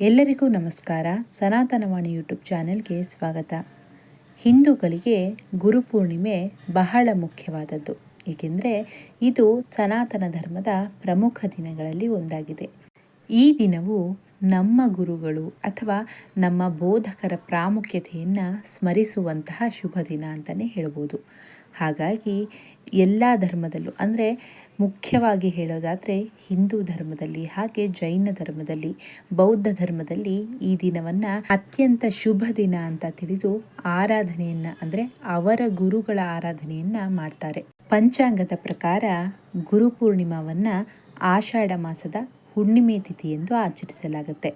ಎಲ್ಲರಿಗೂ ನಮಸ್ಕಾರ. ಸನಾತನವಾಣಿ ಯೂಟ್ಯೂಬ್ ಚಾನೆಲ್ಗೆ ಸ್ವಾಗತ. ಹಿಂದೂಗಳಿಗೆ ಗುರುಪೂರ್ಣಿಮೆ ಬಹಳ ಮುಖ್ಯವಾದದ್ದು. ಏಕೆಂದರೆ ಇದು ಸನಾತನ ಧರ್ಮದ ಪ್ರಮುಖ ದಿನಗಳಲ್ಲಿ ಒಂದಾಗಿದೆ. ಈ ದಿನವು ನಮ್ಮ ಗುರುಗಳು ಅಥವಾ ನಮ್ಮ ಬೋಧಕರ ಪ್ರಾಮುಖ್ಯತೆಯನ್ನು ಸ್ಮರಿಸುವಂತಹ ಶುಭ ದಿನ ಅಂತಲೇ ಹೇಳ್ಬೋದು. ಹಾಗಾಗಿ ಎಲ್ಲ ಧರ್ಮದಲ್ಲೂ ಅಂದರೆ ಮುಖ್ಯವಾಗಿ ಹೇಳೋದಾದರೆ ಹಿಂದೂ ಧರ್ಮದಲ್ಲಿ ಹಾಗೆ ಜೈನ ಧರ್ಮದಲ್ಲಿ ಬೌದ್ಧ ಧರ್ಮದಲ್ಲಿ ಈ ದಿನವನ್ನು ಅತ್ಯಂತ ಶುಭ ದಿನ ಅಂತ ತಿಳಿದು ಆರಾಧನೆಯನ್ನು ಅಂದರೆ ಅವರ ಗುರುಗಳ ಆರಾಧನೆಯನ್ನು ಮಾಡ್ತಾರೆ. ಪಂಚಾಂಗದ ಪ್ರಕಾರ ಗುರುಪೂರ್ಣಿಮಾವನ್ನು ಆಷಾಢ ಮಾಸದ ಹುಣ್ಣಿಮೆ ತಿಥಿ ಎಂದು ಆಚರಿಸಲಾಗುತ್ತೆ.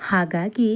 ಹಾಗಾಗಿ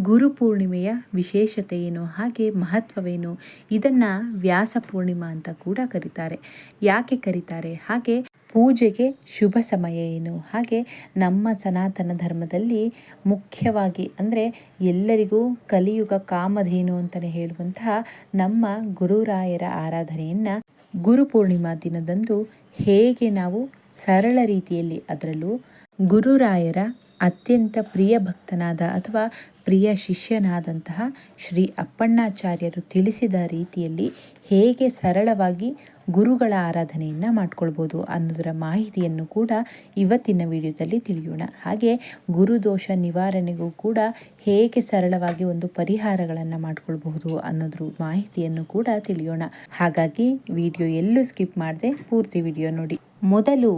ಗುರುಪೂರ್ಣಿಮೆಯ ವಿಶೇಷತೆ ಏನು ಹಾಗೆ ಮಹತ್ವವೇನು ಇದನ್ನು ವ್ಯಾಸ ಪೂರ್ಣಿಮಾ ಅಂತ ಕೂಡ ಕರೀತಾರೆ. ಯಾಕೆ ಕರೀತಾರೆ? ಹಾಗೆ ಪೂಜೆಗೆ ಶುಭ ಸಮಯ ಏನು ಹಾಗೆ ನಮ್ಮ ಸನಾತನ ಧರ್ಮದಲ್ಲಿ ಮುಖ್ಯವಾಗಿ ಅಂದರೆ ಎಲ್ಲರಿಗೂ ಕಲಿಯುಗ ಕಾಮಧೇನು ಅಂತಲೇ ಹೇಳುವಂತಹ ನಮ್ಮ ಗುರುರಾಯರ ಆರಾಧನೆಯನ್ನು ಗುರುಪೂರ್ಣಿಮಾ ದಿನದಂದು ಹೇಗೆ ನಾವು ಸರಳ ರೀತಿಯಲ್ಲಿ ಅದರಲ್ಲೂ ಗುರುರಾಯರ ಅತ್ಯಂತ ಪ್ರಿಯ ಭಕ್ತನಾದ ಅಥವಾ ಪ್ರಿಯ ಶಿಷ್ಯನಾದಂತಹ ಶ್ರೀ ಅಪ್ಪಣ್ಣಾಚಾರ್ಯರು ತಿಳಿಸಿದ ರೀತಿಯಲ್ಲಿ ಹೇಗೆ ಸರಳವಾಗಿ ಗುರುಗಳ ಆರಾಧನೆಯನ್ನು ಮಾಡ್ಕೊಳ್ಬೋದು ಅನ್ನೋದರ ಮಾಹಿತಿಯನ್ನು ಕೂಡ ಇವತ್ತಿನ ವಿಡಿಯೋದಲ್ಲಿ ತಿಳಿಯೋಣ. ಹಾಗೆ ಗುರುದೋಷ ನಿವಾರಣೆಗೂ ಕೂಡ ಹೇಗೆ ಸರಳವಾಗಿ ಒಂದು ಪರಿಹಾರಗಳನ್ನು ಮಾಡ್ಕೊಳ್ಬಹುದು ಅನ್ನೋದ್ರ ಮಾಹಿತಿಯನ್ನು ಕೂಡ ತಿಳಿಯೋಣ. ಹಾಗಾಗಿ ವಿಡಿಯೋ ಎಲ್ಲೂ ಸ್ಕಿಪ್ ಮಾಡದೆ ಪೂರ್ತಿ ವಿಡಿಯೋ ನೋಡಿ. ಮೊದಲು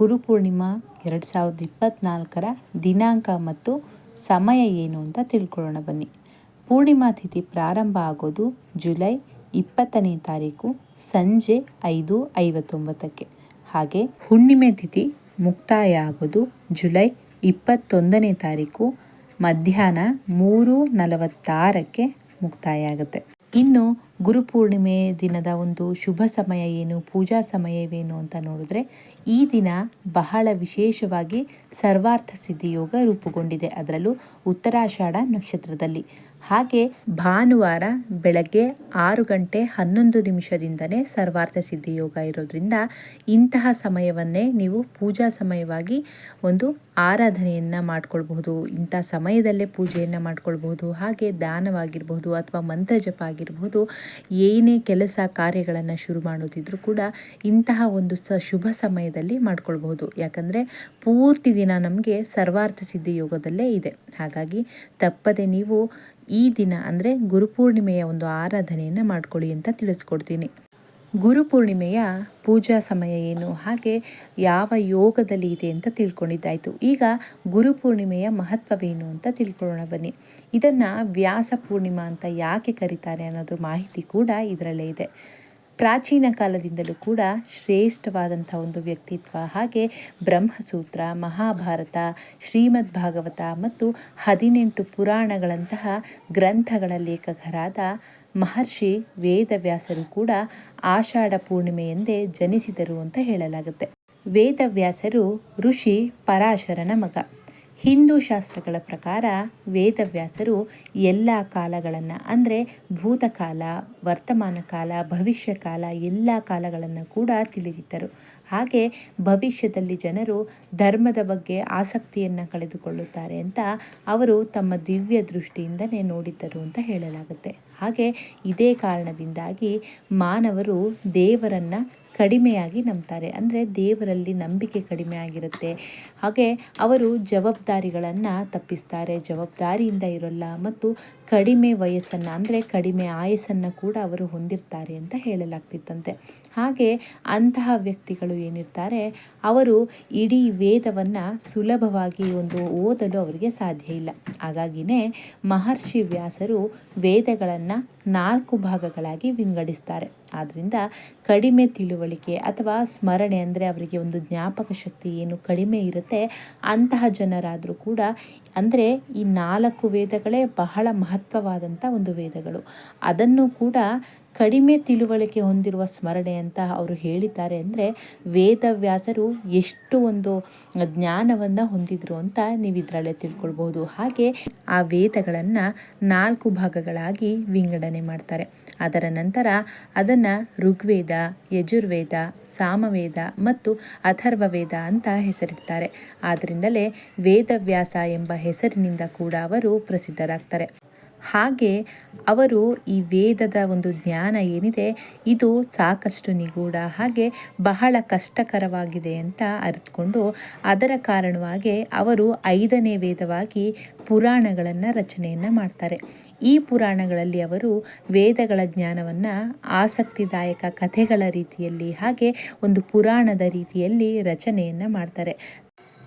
ಗುರುಪೂರ್ಣಿಮಾ ಎರಡು ಸಾವಿರದ ಇಪ್ಪತ್ನಾಲ್ಕರ ದಿನಾಂಕ ಮತ್ತು ಸಮಯ ಏನು ಅಂತ ತಿಳ್ಕೊಳ್ಳೋಣ ಬನ್ನಿ. ಪೂರ್ಣಿಮಾ ತಿಥಿ ಪ್ರಾರಂಭ ಆಗೋದು ಜುಲೈ ಇಪ್ಪತ್ತನೇ ತಾರೀಕು ಸಂಜೆ ಐದು ಐವತ್ತೊಂಬತ್ತಕ್ಕೆ. ಹಾಗೆ ಹುಣ್ಣಿಮೆ ತಿಥಿ ಮುಕ್ತಾಯ ಆಗೋದು ಜುಲೈ ಇಪ್ಪತ್ತೊಂದನೇ ತಾರೀಕು ಮಧ್ಯಾಹ್ನ ಮೂರು ನಲವತ್ತಾರಕ್ಕೆ ಮುಕ್ತಾಯ ಆಗುತ್ತೆ ಇನ್ನು ಗುರುಪೂರ್ಣಿಮೆ ದಿನದ ಒಂದು ಶುಭ ಸಮಯ ಏನು, ಪೂಜಾ ಸಮಯವೇನು ಅಂತ ನೋಡಿದ್ರೆ ಈ ದಿನ ಬಹಳ ವಿಶೇಷವಾಗಿ ಸರ್ವಾರ್ಥ ಸಿದ್ಧಿಯೋಗ ರೂಪುಗೊಂಡಿದೆ. ಅದರಲ್ಲೂ ಉತ್ತರಾಷಾಢ ನಕ್ಷತ್ರದಲ್ಲಿ. ಹಾಗೆ ಭಾನುವಾರ ಬೆಳಗ್ಗೆ ಆರು ಗಂಟೆ ಹನ್ನೊಂದು ನಿಮಿಷದಿಂದನೇ ಸರ್ವಾರ್ಥ ಸಿದ್ಧಿ ಯೋಗ ಇರೋದ್ರಿಂದ ಇಂತಹ ಸಮಯವನ್ನೇ ನೀವು ಪೂಜಾ ಸಮಯವಾಗಿ ಒಂದು ಆರಾಧನೆಯನ್ನು ಮಾಡ್ಕೊಳ್ಬಹುದು. ಇಂಥ ಸಮಯದಲ್ಲೇ ಪೂಜೆಯನ್ನು ಮಾಡ್ಕೊಳ್ಬಹುದು. ಹಾಗೆ ದಾನವಾಗಿರಬಹುದು ಅಥವಾ ಮಂತ್ರ ಜಪ ಏನೇ ಕೆಲಸ ಕಾರ್ಯಗಳನ್ನು ಶುರು ಮಾಡೋದಿದ್ರೂ ಕೂಡ ಇಂತಹ ಒಂದು ಸ ಶುಭ ಸಮಯದಲ್ಲಿ ಮಾಡ್ಕೊಳ್ಬಹುದು. ಯಾಕಂದರೆ ಪೂರ್ತಿ ದಿನ ನಮಗೆ ಸರ್ವಾರ್ಥ ಸಿದ್ಧಿ ಯೋಗದಲ್ಲೇ ಇದೆ. ಹಾಗಾಗಿ ತಪ್ಪದೆ ನೀವು ಈ ದಿನ ಅಂದರೆ ಗುರುಪೂರ್ಣಿಮೆಯ ಒಂದು ಆರಾಧನೆಯನ್ನು ಮಾಡ್ಕೊಳ್ಳಿ ಅಂತ ತಿಳಿಸ್ಕೊಡ್ತೀನಿ. ಗುರುಪೂರ್ಣಿಮೆಯ ಪೂಜಾ ಸಮಯ ಏನು, ಹಾಗೆ ಯಾವ ಯೋಗದಲ್ಲಿ ಇದೆ ಅಂತ ತಿಳ್ಕೊಂಡಿದ್ದಾಯಿತು. ಈಗ ಗುರುಪೂರ್ಣಿಮೆಯ ಮಹತ್ವವೇನು ಅಂತ ತಿಳ್ಕೊಳ್ಳೋಣ ಬನ್ನಿ. ಇದನ್ನು ವ್ಯಾಸ ಪೂರ್ಣಿಮಾ ಅಂತ ಯಾಕೆ ಕರೀತಾರೆ ಅನ್ನೋದು ಮಾಹಿತಿ ಕೂಡ ಇದರಲ್ಲೇ ಇದೆ. ಪ್ರಾಚೀನ ಕಾಲದಿಂದಲೂ ಕೂಡ ಶ್ರೇಷ್ಠವಾದಂಥ ಒಂದು ವ್ಯಕ್ತಿತ್ವ. ಹಾಗೆ ಬ್ರಹ್ಮಸೂತ್ರ, ಮಹಾಭಾರತ ಶ್ರೀಮದ್ ಭಾಗವತ ಮತ್ತು ಹದಿನೆಂಟು ಪುರಾಣಗಳಂತಹ ಗ್ರಂಥಗಳ ಲೇಖಕರಾದ ಮಹರ್ಷಿ ವೇದವ್ಯಾಸರು ಕೂಡ ಆಷಾಢ ಪೂರ್ಣಿಮೆಯೆಂದೇ ಜನಿಸಿದರು ಅಂತ ಹೇಳಲಾಗುತ್ತೆ. ವೇದವ್ಯಾಸರು ಋಷಿ ಪರಾಶರನ ಮಗ. ಹಿಂದೂ ಶಾಸ್ತ್ರಗಳ ಪ್ರಕಾರ ವೇದವ್ಯಾಸರು ಎಲ್ಲ ಕಾಲಗಳನ್ನು, ಅಂದರೆ ಭೂತಕಾಲ, ವರ್ತಮಾನ ಕಾಲ, ಭವಿಷ್ಯ ಕಾಲ, ಎಲ್ಲ ಕಾಲಗಳನ್ನು ಕೂಡ ತಿಳಿದಿದ್ದರು. ಹಾಗೆ ಭವಿಷ್ಯದಲ್ಲಿ ಜನರು ಧರ್ಮದ ಬಗ್ಗೆ ಆಸಕ್ತಿಯನ್ನು ಕಳೆದುಕೊಳ್ಳುತ್ತಾರೆ ಅಂತ ಅವರು ತಮ್ಮ ದಿವ್ಯ ದೃಷ್ಟಿಯಿಂದನೇ ನೋಡಿದ್ದರು ಅಂತ ಹೇಳಲಾಗುತ್ತೆ. ಹಾಗೆ ಇದೇ ಕಾರಣದಿಂದಾಗಿ ಮಾನವರು ದೇವರನ್ನು ಕಡಿಮೆಯಾಗಿ ನಂಬ್ತಾರೆ. ಅಂದರೆ ದೇವರಲ್ಲಿ ನಂಬಿಕೆ ಕಡಿಮೆ ಆಗಿರುತ್ತೆ. ಹಾಗೆ ಅವರು ಜವಾಬ್ದಾರಿಗಳನ್ನು ತಪ್ಪಿಸ್ತಾರೆ. ಜವಾಬ್ದಾರಿಯಿಂದ ಇರೋಲ್ಲ ಮತ್ತು ಕಡಿಮೆ ವಯಸ್ಸನ್ನು, ಅಂದರೆ ಕಡಿಮೆ ಆಯಸ್ಸನ್ನು ಕೂಡ ಅವರು ಹೊಂದಿರ್ತಾರೆ ಅಂತ ಹೇಳಲಾಗ್ತಿತ್ತಂತೆ. ಹಾಗೆ ಅಂತಹ ವ್ಯಕ್ತಿಗಳು ಏನಿರ್ತಾರೆ, ಅವರು ಇಡೀ ವೇದವನ್ನು ಸುಲಭವಾಗಿ ಒಂದು ಓದಲು ಅವರಿಗೆ ಸಾಧ್ಯ ಇಲ್ಲ. ಹಾಗಾಗಿನೇ ಮಹರ್ಷಿ ವ್ಯಾಸರು ವೇದಗಳನ್ನು ನಾಲ್ಕು ಭಾಗಗಳಾಗಿ ವಿಂಗಡಿಸ್ತಾರೆ. ಆದ್ದರಿಂದ ಕಡಿಮೆ ತಿಳುವಳಿಕೆ ಅಥವಾ ಸ್ಮರಣೆ ಅಂದರೆ ಅವರಿಗೆ ಒಂದು ಜ್ಞಾಪಕ ಶಕ್ತಿ ಏನು ಕಡಿಮೆ ಇರುತ್ತೆ, ಅಂತಹ ಜನರಾದರೂ ಕೂಡ ಅಂದರೆ ಈ ನಾಲ್ಕು ವೇದಗಳೇ ಬಹಳ ಮಹತ್ವವಾದಂಥ ಒಂದು ವೇದಗಳು. ಅದನ್ನು ಕೂಡ ಕಡಿಮೆ ತಿಳುವಳಿಕೆ ಹೊಂದಿರುವ ಸ್ಮರಣೆ ಅಂತ ಅವರು ಹೇಳಿದ್ದಾರೆ ಅಂದರೆ ವೇದವ್ಯಾಸರು ಎಷ್ಟು ಒಂದು ಜ್ಞಾನವನ್ನು ಹೊಂದಿದ್ರು ಅಂತ ನೀವು ಇದರಲ್ಲೇ ತಿಳ್ಕೊಳ್ಬಹುದು. ಹಾಗೆ ಆ ವೇದಗಳನ್ನು ನಾಲ್ಕು ಭಾಗಗಳಾಗಿ ವಿಂಗಡಣೆ ಮಾಡ್ತಾರೆ. ಅದರ ನಂತರ ಅದನ್ನು ಋಗ್ವೇದ, ಯಜುರ್ವೇದ, ಸಾಮವೇದ ಮತ್ತು ಅಥರ್ವ ವೇದ ಅಂತ ಹೆಸರಿಡ್ತಾರೆ. ಆದ್ದರಿಂದಲೇ ವೇದವ್ಯಾಸ ಎಂಬ ಹೆಸರಿನಿಂದ ಕೂಡ ಅವರು ಪ್ರಸಿದ್ಧರಾಗ್ತಾರೆ. ಹಾಗೆ ಅವರು ಈ ವೇದದ ಒಂದು ಜ್ಞಾನ ಏನಿದೆ, ಇದು ಸಾಕಷ್ಟು ನಿಗೂಢ ಹಾಗೆ ಬಹಳ ಕಷ್ಟಕರವಾಗಿದೆ ಅಂತ ಅರಿತುಕೊಂಡು ಅದರ ಕಾರಣವಾಗಿ ಅವರು ಐದನೇ ವೇದವಾಗಿ ಪುರಾಣಗಳನ್ನು ರಚನೆಯನ್ನು ಮಾಡ್ತಾರೆ. ಈ ಪುರಾಣಗಳಲ್ಲಿ ಅವರು ವೇದಗಳ ಜ್ಞಾನವನ್ನು ಆಸಕ್ತಿದಾಯಕ ಕಥೆಗಳ ರೀತಿಯಲ್ಲಿ ಹಾಗೆ ಒಂದು ಪುರಾಣದ ರೀತಿಯಲ್ಲಿ ರಚನೆಯನ್ನು ಮಾಡ್ತಾರೆ.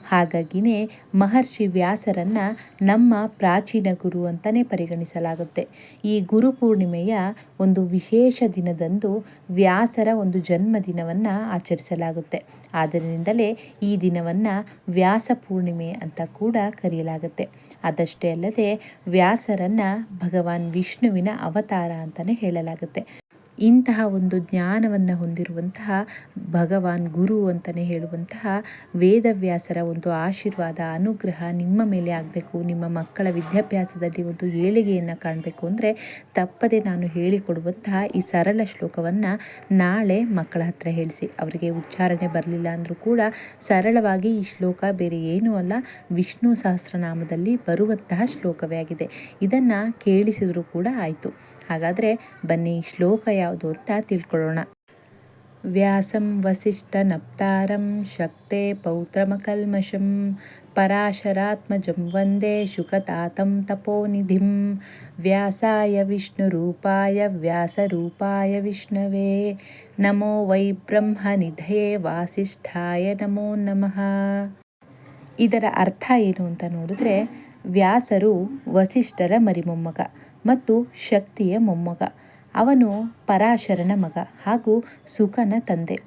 ಹಾಗಾಗಿನೇ ಮಹರ್ಷಿ ವ್ಯಾಸರನ್ನ ನಮ್ಮ ಪ್ರಾಚೀನ ಗುರು ಅಂತಲೇ ಪರಿಗಣಿಸಲಾಗುತ್ತೆ. ಈ ಗುರು ಪೂರ್ಣಿಮೆಯ ಒಂದು ವಿಶೇಷ ದಿನದಂದು ವ್ಯಾಸರ ಒಂದು ಜನ್ಮದಿನವನ್ನು ಆಚರಿಸಲಾಗುತ್ತೆ. ಆದ್ದರಿಂದಲೇ ಈ ದಿನವನ್ನು ವ್ಯಾಸ ಪೂರ್ಣಿಮೆ ಅಂತ ಕೂಡ ಕರೆಯಲಾಗುತ್ತೆ. ಅದಷ್ಟೇ ಅಲ್ಲದೆ ವ್ಯಾಸರನ್ನು ಭಗವಾನ್ ವಿಷ್ಣುವಿನ ಅವತಾರ ಅಂತಲೇ ಹೇಳಲಾಗುತ್ತೆ. ಇಂತಹ ಒಂದು ಜ್ಞಾನವನ್ನು ಹೊಂದಿರುವಂತಹ ಭಗವಾನ್ ಗುರು ಅಂತಲೇ ಹೇಳುವಂತಹ ವೇದವ್ಯಾಸರ ಒಂದು ಆಶೀರ್ವಾದ, ಅನುಗ್ರಹ ನಿಮ್ಮ ಮೇಲೆ ಆಗಬೇಕು. ನಿಮ್ಮ ಮಕ್ಕಳ ವಿದ್ಯಾಭ್ಯಾಸದಲ್ಲಿ ಒಂದು ಏಳಿಗೆಯನ್ನು ಕಾಣಬೇಕು ಅಂದರೆ ತಪ್ಪದೆ ನಾನು ಹೇಳಿಕೊಡುವಂತಹ ಈ ಸರಳ ಶ್ಲೋಕವನ್ನು ನಾಳೆ ಮಕ್ಕಳ ಹತ್ರ ಹೇಳಿಸಿ. ಅವರಿಗೆ ಉಚ್ಚಾರಣೆ ಬರಲಿಲ್ಲ ಅಂದರೂ ಕೂಡ ಸರಳವಾಗಿ ಈ ಶ್ಲೋಕ ಬೇರೆ ಏನೂ ಅಲ್ಲ, ವಿಷ್ಣು ಸಹಸ್ರನಾಮದಲ್ಲಿ ಬರುವಂತಹ ಶ್ಲೋಕವೇ ಆಗಿದೆ. ಇದನ್ನು ಕೇಳಿಸಿದರೂ ಕೂಡ ಆಯಿತು. ಹಾಗಾದರೆ ಬನ್ನಿ ಶ್ಲೋಕ ಯಾವುದು ಅಂತ ತಿಳ್ಕೊಳ್ಳೋಣ. ವ್ಯಾಸಂ ವಸಿಷ್ಠ ನಪ್ತಾರಂ ಶಕ್ತೆ ಪೌತ್ರಮಕಲ್ಮಷಂ ಪರಾಶರಾತ್ಮಜಂ ವಂದೇ ಶುಕತಾತಂ ತಪೋನಿಧಿಂ ವ್ಯಾಸಾಯ ವಿಷ್ಣು ರೂಪಾಯ ವ್ಯಾಸರೂಪಾಯ ವಿಷ್ಣವೇ. ನಮೋ ವೈ ಬ್ರಹ್ಮನಿಧಯೇ ವಾಸಿಷ್ಠಾಯ ನಮೋ ನಮಃ. ಇದರ ಅರ್ಥ ಏನು ಅಂತ ನೋಡಿದ್ರೆ ವ್ಯಾಸರು ವಸಿಷ್ಠರ ಮರಿಮೊಮ್ಮಗ. ಮತ್ತು ಶಕ್ತಿಯ ಮೊಮ್ಮಗ. ಅವನು ಪರಾಶರನ ಮಗ ಹಾಗೂ ಸುಖನ ತಂದೆ.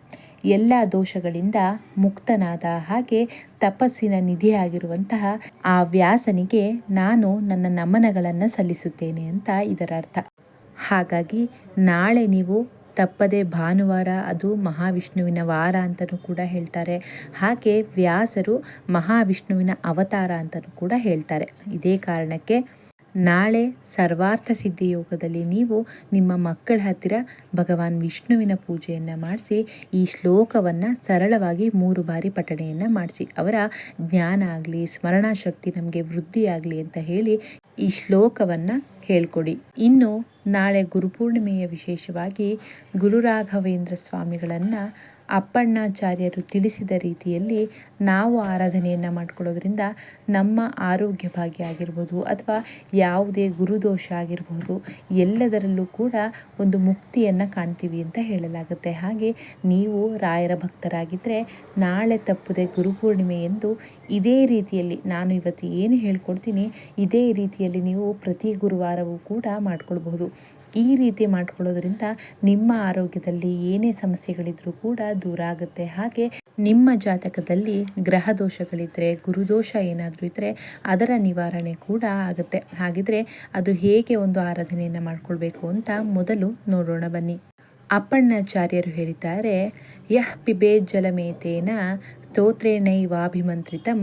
ಎಲ್ಲ ದೋಷಗಳಿಂದ ಮುಕ್ತನಾದ ಹಾಗೆ ತಪಸ್ಸಿನ ನಿಧಿಯಾಗಿರುವಂತಹ ಆ ವ್ಯಾಸನಿಗೆ ನಾನು ನನ್ನ ನಮನಗಳನ್ನು ಸಲ್ಲಿಸುತ್ತೇನೆ ಅಂತ ಇದರ ಅರ್ಥ ಹಾಗಾಗಿ ನಾಳೆ ನೀವು ತಪ್ಪದೆ ಭಾನುವಾರ ಅದು ಮಹಾವಿಷ್ಣುವಿನ ವಾರ ಅಂತಲೂ ಕೂಡ ಹೇಳ್ತಾರೆ. ಹಾಗೆ ವ್ಯಾಸರು ಮಹಾವಿಷ್ಣುವಿನ ಅವತಾರ ಅಂತಲೂ ಕೂಡ ಹೇಳ್ತಾರೆ. ಇದೇ ಕಾರಣಕ್ಕೆ ನಾಳೆ ಸರ್ವಾರ್ಥ ಸಿದ್ಧಿ ಯೋಗದಲ್ಲಿ ನೀವು ನಿಮ್ಮ ಮಕ್ಕಳ ಹತ್ತಿರ ಭಗವಾನ್ ವಿಷ್ಣುವಿನ ಪೂಜೆಯನ್ನು ಮಾಡಿಸಿ, ಈ ಶ್ಲೋಕವನ್ನು ಸರಳವಾಗಿ ಮೂರು ಬಾರಿ ಪಠಣೆಯನ್ನು ಮಾಡಿಸಿ. ಅವರ ಜ್ಞಾನ ಆಗಲಿ, ಸ್ಮರಣಾಶಕ್ತಿ ನಮಗೆ ವೃದ್ಧಿಯಾಗಲಿ ಅಂತ ಹೇಳಿ ಈ ಶ್ಲೋಕವನ್ನು ಹೇಳ್ಕೊಡಿ. ಇನ್ನು ನಾಳೆ ಗುರುಪೂರ್ಣಿಮೆಯ ವಿಶೇಷವಾಗಿ ಗುರುರಾಘವೇಂದ್ರ ಸ್ವಾಮಿಗಳನ್ನು ಅಪ್ಪಣ್ಣಾಚಾರ್ಯರು ತಿಳಿಸಿದ ರೀತಿಯಲ್ಲಿ ನಾವು ಆರಾಧನೆಯನ್ನು ಮಾಡ್ಕೊಳ್ಳೋದ್ರಿಂದ ನಮ್ಮ ಆರೋಗ್ಯ ಭಾಗ್ಯ ಆಗಿರ್ಬೋದು ಅಥವಾ ಯಾವುದೇ ಗುರುದೋಷ ಆಗಿರ್ಬೋದು ಎಲ್ಲದರಲ್ಲೂ ಕೂಡ ಒಂದು ಮುಕ್ತಿಯನ್ನು ಕಾಣ್ತೀವಿ ಅಂತ ಹೇಳಲಾಗುತ್ತೆ. ಹಾಗೆ ನೀವು ರಾಯರ ಭಕ್ತರಾಗಿದ್ದರೆ ನಾಳೆ ತಪ್ಪದೆ ಗುರುಪೂರ್ಣಿಮೆ ಎಂದು ಇದೇ ರೀತಿಯಲ್ಲಿ ನಾನು ಇವತ್ತು ಏನು ಹೇಳ್ಕೊಡ್ತೀನಿ, ಇದೇ ರೀತಿಯಲ್ಲಿ ನೀವು ಪ್ರತಿ ಗುರುವಾರವೂ ಕೂಡ ಮಾಡ್ಕೊಳ್ಬಹುದು. ಈ ರೀತಿ ಮಾಡ್ಕೊಳ್ಳೋದ್ರಿಂದ ನಿಮ್ಮ ಆರೋಗ್ಯದಲ್ಲಿ ಏನೇ ಸಮಸ್ಯೆಗಳಿದ್ರೂ ಕೂಡ ದೂರ ಆಗುತ್ತೆ. ಹಾಗೆ ನಿಮ್ಮ ಜಾತಕದಲ್ಲಿ ಗ್ರಹ ದೋಷಗಳಿದ್ದರೆ ಗುರುದೋಷ ಏನಾದರೂ ಇದ್ದರೆ ಅದರ ನಿವಾರಣೆ ಕೂಡ ಆಗುತ್ತೆ. ಹಾಗಿದ್ರೆ ಅದು ಹೇಗೆ ಒಂದು ಆರಾಧನೆಯನ್ನು ಮಾಡ್ಕೊಳ್ಬೇಕು ಅಂತ ಮೊದಲು ನೋಡೋಣ ಬನ್ನಿ. ಅಪ್ಪಣ್ಣಾಚಾರ್ಯರು ಹೇಳಿದ್ದಾರೆ ಯಹ್ ಪಿಬೇ ಜಲಮೇತೇನ ಸ್ತೋತ್ರೇಣೈವಾಭಿಮಂತ್ರಿತಂ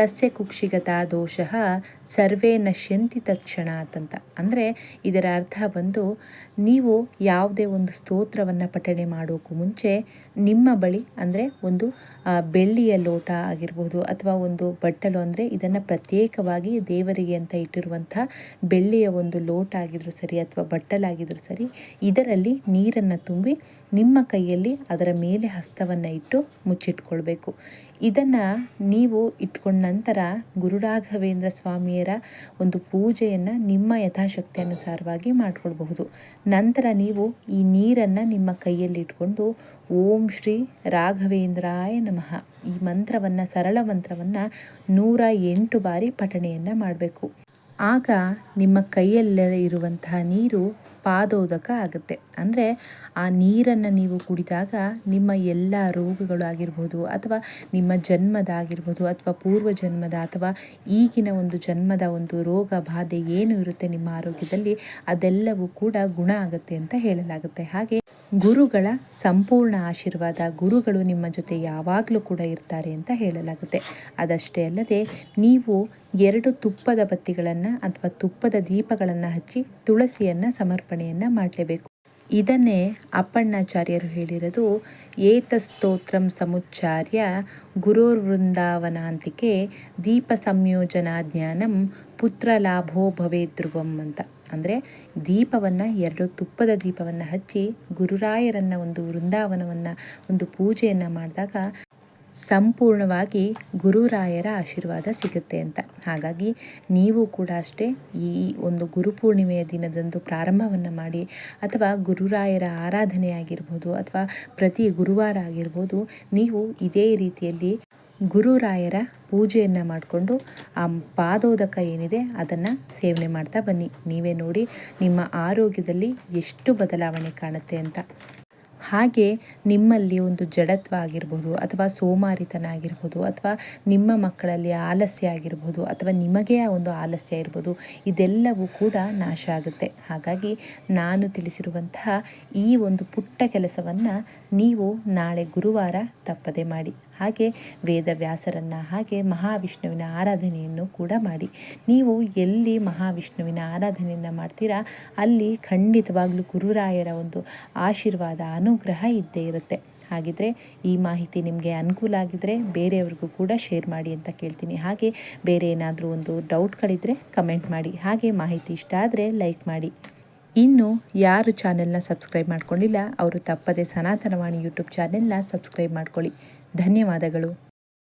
ತಸ್ಯ ಕುಕ್ಷಿಗತ ದೋಷ ಸರ್ವೇ ನಶ್ಯಂತಿ ತಕ್ಷಣ ಅಂತ. ಅಂದರೆ ಇದರ ಅರ್ಥ ಬಂದು ನೀವು ಯಾವುದೇ ಒಂದು ಸ್ತೋತ್ರವನ್ನು ಪಠಣೆ ಮಾಡೋಕ್ಕೂ ಮುಂಚೆ ನಿಮ್ಮ ಬಳಿ ಅಂದರೆ ಒಂದು ಬೆಳ್ಳಿಯ ಲೋಟ ಆಗಿರ್ಬೋದು ಅಥವಾ ಒಂದು ಬಟ್ಟಲು ಅಂದರೆ ಇದನ್ನು ಪ್ರತ್ಯೇಕವಾಗಿ ದೇವರಿಗೆ ಅಂತ ಇಟ್ಟಿರುವಂಥ ಬೆಳ್ಳಿಯ ಒಂದು ಲೋಟ ಆಗಿದ್ರು ಸರಿ ಅಥವಾ ಬಟ್ಟಲಾಗಿದ್ರೂ ಸರಿ ಇದರಲ್ಲಿ ನೀರನ್ನು ತುಂಬಿ ನಿಮ್ಮ ಕೈಯಲ್ಲಿ ಅದರ ಮೇಲೆ ಹಸ್ತವನ್ನು ಇಟ್ಟು ಮುಚ್ಚಿಟ್ಕೊಳ್ಬೇಕು. ಇದನ್ನು ನೀವು ಇಟ್ಕೊಂಡ ನಂತರ ಗುರುರಾಘವೇಂದ್ರ ಸ್ವಾಮಿಯರ ಒಂದು ಪೂಜೆಯನ್ನು ನಿಮ್ಮ ಯಥಾಶಕ್ತಿ ಅನುಸಾರವಾಗಿ ಮಾಡಿಕೊಳ್ಬಹುದು. ನಂತರ ನೀವು ಈ ನೀರನ್ನು ನಿಮ್ಮ ಕೈಯಲ್ಲಿ ಇಟ್ಕೊಂಡು ಓಂ ಶ್ರೀ ರಾಘವೇಂದ್ರಾಯ ನಮಃ. ಈ ಮಂತ್ರವನ್ನು, ಸರಳ ಮಂತ್ರವನ್ನು ನೂರ ಎಂಟು ಬಾರಿ ಪಠಣೆಯನ್ನು ಮಾಡಬೇಕು. ಆಗ ನಿಮ್ಮ ಕೈಯಲ್ಲಿ ಇರುವಂತಹ ನೀರು ಪಾದೋದಕ ಆಗುತ್ತೆ. ಅಂದರೆ ಆ ನೀರನ್ನು ನೀವು ಕುಡಿದಾಗ ನಿಮ್ಮ ಎಲ್ಲ ರೋಗಗಳು ಆಗಿರ್ಬೋದು ಅಥವಾ ನಿಮ್ಮ ಜನ್ಮದ ಆಗಿರ್ಬೋದು ಅಥವಾ ಪೂರ್ವ ಜನ್ಮದ ಅಥವಾ ಈಗಿನ ಒಂದು ಜನ್ಮದ ಒಂದು ರೋಗ ಬಾಧೆ ಏನು ಇರುತ್ತೆ ನಿಮ್ಮ ಆರೋಗ್ಯದಲ್ಲಿ ಅದೆಲ್ಲವೂ ಕೂಡ ಗುಣ ಆಗುತ್ತೆ ಅಂತ ಹೇಳಲಾಗುತ್ತೆ. ಹಾಗೆ ಗುರುಗಳ ಸಂಪೂರ್ಣ ಆಶೀರ್ವಾದ, ಗುರುಗಳು ನಿಮ್ಮ ಜೊತೆ ಯಾವಾಗಲೂ ಕೂಡ ಇರ್ತಾರೆ ಅಂತ ಹೇಳಲಾಗುತ್ತೆ. ಅದಷ್ಟೇ ಅಲ್ಲದೆ ನೀವು ಎರಡು ತುಪ್ಪದ ಬತ್ತಿಗಳನ್ನು ಅಥವಾ ತುಪ್ಪದ ದೀಪಗಳನ್ನು ಹಚ್ಚಿ ತುಳಸಿಯನ್ನು ಸಮರ್ಪಣೆಯನ್ನು ಮಾಡಲೇಬೇಕು. ಇದನ್ನೇ ಅಪ್ಪಣ್ಣಾಚಾರ್ಯರು ಹೇಳಿರೋದು ಏತಸ್ತೋತ್ರಂ ಸಮುಚ್ಚಾರ್ಯ ಗುರೋರ್ವೃಂದಾವನಾಂತಿಕೆ ದೀಪ ಸಂಯೋಜನಾ ಜ್ಞಾನಂ ಪುತ್ರ ಲಾಭೋ ಭವೇ ಧ್ರುವಂ ಅಂತ. ಅಂದರೆ ದೀಪವನ್ನು, ಎರಡು ತುಪ್ಪದ ದೀಪವನ್ನು ಹಚ್ಚಿ ಗುರುರಾಯರನ್ನು ಒಂದು ವೃಂದಾವನವನ್ನು, ಒಂದು ಪೂಜೆಯನ್ನು ಮಾಡಿದಾಗ ಸಂಪೂರ್ಣವಾಗಿ ಗುರುರಾಯರ ಆಶೀರ್ವಾದ ಸಿಗುತ್ತೆ ಅಂತ. ಹಾಗಾಗಿ ನೀವು ಕೂಡ ಅಷ್ಟೇ ಈ ಒಂದು ಗುರುಪೂರ್ಣಿಮೆಯ ದಿನದಂದು ಪ್ರಾರಂಭವನ್ನು ಮಾಡಿ, ಅಥವಾ ಗುರುರಾಯರ ಆರಾಧನೆ ಆಗಿರ್ಬೋದು ಅಥವಾ ಪ್ರತಿ ಗುರುವಾರ ಆಗಿರ್ಬೋದು, ನೀವು ಇದೇ ರೀತಿಯಲ್ಲಿ ಗುರುರಾಯರ ಪೂಜೆಯನ್ನು ಮಾಡಿಕೊಂಡು ಆ ಪಾದೋದಕ ಏನಿದೆ ಅದನ್ನು ಸೇವನೆ ಮಾಡ್ತಾ ಬನ್ನಿ. ನೀವೇ ನೋಡಿ ನಿಮ್ಮ ಆರೋಗ್ಯದಲ್ಲಿ ಎಷ್ಟು ಬದಲಾವಣೆ ಕಾಣುತ್ತೆ ಅಂತ. ಹಾಗೆ ನಿಮ್ಮಲ್ಲಿ ಒಂದು ಜಡತ್ವ ಆಗಿರ್ಬೋದು ಅಥವಾ ಸೋಮಾರಿತನ ಆಗಿರ್ಬೋದು ಅಥವಾ ನಿಮ್ಮ ಮಕ್ಕಳಲ್ಲಿ ಆಲಸ್ಯ ಆಗಿರ್ಬೋದು ಅಥವಾ ನಿಮಗೆ ಒಂದು ಆಲಸ್ಯ ಇರ್ಬೋದು ಇದೆಲ್ಲವೂ ಕೂಡ ನಾಶ ಆಗುತ್ತೆ. ಹಾಗಾಗಿ ನಾನು ತಿಳಿಸಿರುವಂತಹ ಈ ಒಂದು ಪುಟ್ಟ ಕೆಲಸವನ್ನು ನೀವು ನಾಳೆ ಗುರುವಾರ ತಪ್ಪದೆ ಮಾಡಿ. ಹಾಗೆ ವೇದವ್ಯಾಸರನ್ನು ಹಾಗೆ ಮಹಾವಿಷ್ಣುವಿನ ಆರಾಧನೆಯನ್ನು ಕೂಡ ಮಾಡಿ. ನೀವು ಎಲ್ಲಿ ಮಹಾವಿಷ್ಣುವಿನ ಆರಾಧನೆಯನ್ನು ಮಾಡ್ತೀರಾ, ಅಲ್ಲಿ ಖಂಡಿತವಾಗಲೂ ಗುರುರಾಯರ ಒಂದು ಆಶೀರ್ವಾದ, ಅನುಗ್ರಹ ಇದ್ದೇ ಇರುತ್ತೆ. ಹಾಗಿದ್ರೆ ಈ ಮಾಹಿತಿ ನಿಮಗೆ ಅನುಕೂಲ ಆಗಿದ್ರೆ ಬೇರೆಯವ್ರಿಗೂ ಕೂಡ ಶೇರ್ ಮಾಡಿ ಅಂತ ಕೇಳ್ತೀನಿ. ಹಾಗೆ ಬೇರೆ ಏನಾದರೂ ಒಂದು ಡೌಟ್ಗಳಿದ್ರೆ ಕಮೆಂಟ್ ಮಾಡಿ. ಹಾಗೆ ಮಾಹಿತಿ ಇಷ್ಟ ಆದರೆ ಲೈಕ್ ಮಾಡಿ. ಇನ್ನು ಯಾರು ಚಾನೆಲ್ನ ಸಬ್ಸ್ಕ್ರೈಬ್ ಮಾಡ್ಕೊಂಡಿಲ್ಲ, ಅವರು ತಪ್ಪದೆ ಸನಾತನವಾಣಿ ಯೂಟ್ಯೂಬ್ ಚಾನೆಲ್ನ ಸಬ್ಸ್ಕ್ರೈಬ್ ಮಾಡ್ಕೊಳ್ಳಿ. ಧನ್ಯವಾದಗಳು.